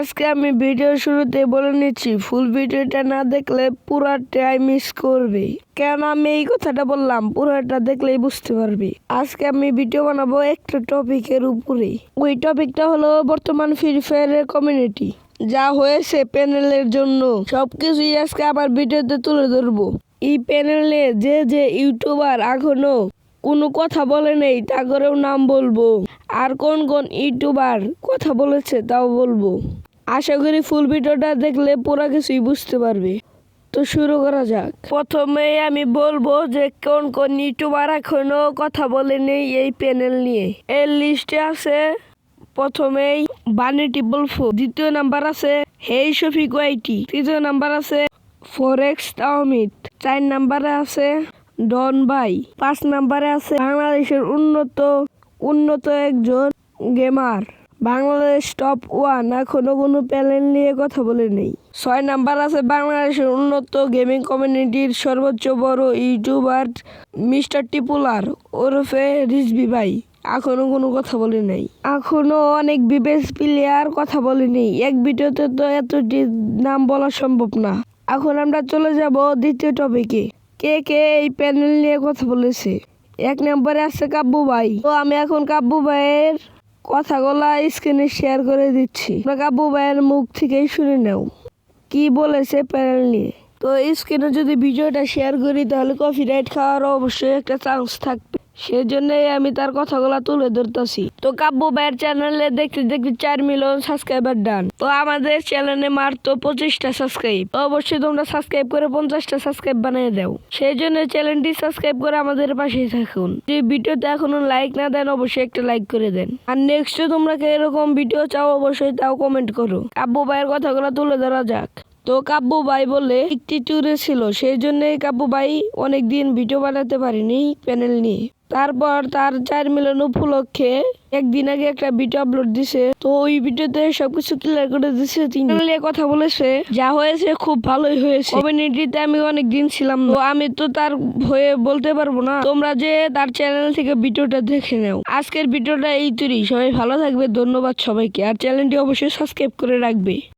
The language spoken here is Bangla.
আজকে আমি ভিডিও শুরুতে বলে নিচ্ছি, ফুল ভিডিওটা না দেখলে পুরাটাই মিস করবে। কেন আমি এই কথাটা বললাম? পুরোটা দেখলেই বুঝতে পারবি। আজকে আমি ভিডিও বানাবো একটা টপিকের উপরে। ওই টপিকটা হলো বর্তমান ফ্রি ফায়ারের কমিউনিটি যা হয়েছে প্যানেলের জন্য। সবকিছুই আজকে আবার ভিডিওতে তুলে ধরবো। এই প্যানেলে যে যে ইউটিউবার এখনও কোনো কথা বলে নেই, তা করেও নাম বলব। আর কোন কোন ইউটিউবার কথা বলেছে তাও বলব। আশা করি ফুল ভিডিওটা দেখলে পুরো কিছুই বুঝতে পারবে। তো শুরু করা যাক। প্রথমে আমি বলব যে কোন কোন ইউটিউবার এখনও কথা বলে নেই এই প্যানেল নিয়ে। এর লিস্টে আছে, প্রথমেই বানি টিপল ফো দ্বিতীয় নাম্বার আছে, হেই শফিক ওয়াইটি, তৃতীয় নাম্বার আছে, ফরেক্স তাওমিত চার নাম্বারে আছে, ডন ভাই পাঁচ নাম্বারে আছে, বাংলাদেশের উন্নত উন্নত একজন গেমার বাংলাদেশ টপ ওয়ান এখনও কোনো প্যানেল নিয়ে কথা বলে নেই। ছয় নাম্বার আছে বাংলাদেশের উন্নত গেমিং কমিউনিটির সর্বোচ্চ বড় ইউটিউবার মিস্টার টিপুলার ওরফে রিজবি ভাই। এখনও কোনো কথা বলে নাই। এখনও অনেক বিবেস প্লেয়ার কথা বলে নেই। এক ভিডিওতে তো এতটি নাম বলা সম্ভব না। এখন আমরা চলে যাব দ্বিতীয় টপিকে কে কে এই প্যানেল নিয়ে কথা বলেছে? এক নম্বরে আছে কাব্যু ভাই। তো আমি এখন কাব্যু ভাইয়ের কথাগুলা স্ক্রিনে শেয়ার করে দিচ্ছি। কাব্বু ভাইয়ের মুখ থেকেই শুনে নাও কি বলেছে প্যানেল নিয়ে? তো স্ক্রিনে যদি ভিডিওটা শেয়ার করি, তাহলে কপিরাইট খাওয়ার অবশ্যই একটা চান্স থাকবে। সেজন্যই আমি তার কথাগুলো তুলে ধরতেছি। তো কাব্য ভাইয়ের চ্যানেলে দেখতে দেখতে চার মিলিয়ন সাবস্ক্রাইবার ডান। তো আমাদের চ্যানেলে মাত্র পঁচিশটা সাবস্ক্রাইব অবশ্যই তোমরা সাবস্ক্রাইব করে পঞ্চাশটা সাবস্ক্রাইব বানিয়ে দাও। সেই জন্য চ্যানেলটি সাবস্ক্রাইব করে আমাদের পাশেই থাকুন। যদি ভিডিওতে এখনও লাইক না দেন, অবশ্যই একটা লাইক করে দেন। আর নেক্সট তোমরা এরকম ভিডিও চাও, অবশ্যই তাও কমেন্ট করো। কাব্য ভাইয়ের কথাগুলো তুলে ধরা যাক। তো কাব্য ভাই বলে একটি ট্যুরে ছিল, সেই জন্যই কাব্য ভাই অনেকদিন ভিডিও বানাতে পারেনি প্যানেল নিয়ে। তারপর তার চার মিলিয়ন উপলক্ষে একদিন আগে একটা ভিডিও আপলোড দিছে। তো ওই ভিডিওতে সবকিছু ক্লিয়ার করে দিছে তিনি। কথা বলেছে, যা হয়েছে খুব ভালোই হয়েছে। কমিউনিটিতে আমি অনেক দিন ছিলাম তো আমি তো তার হয়ে বলতে পারব না। তোমরা যে তার চ্যানেল থেকে ভিডিওটা দেখে নাও। আজকের ভিডিওটা এই তৈরি। সবাই ভালো থাকবে। ধন্যবাদ সবাইকে। আর চ্যানেলটি অবশ্যই সাবস্ক্রাইব করে রাখবে।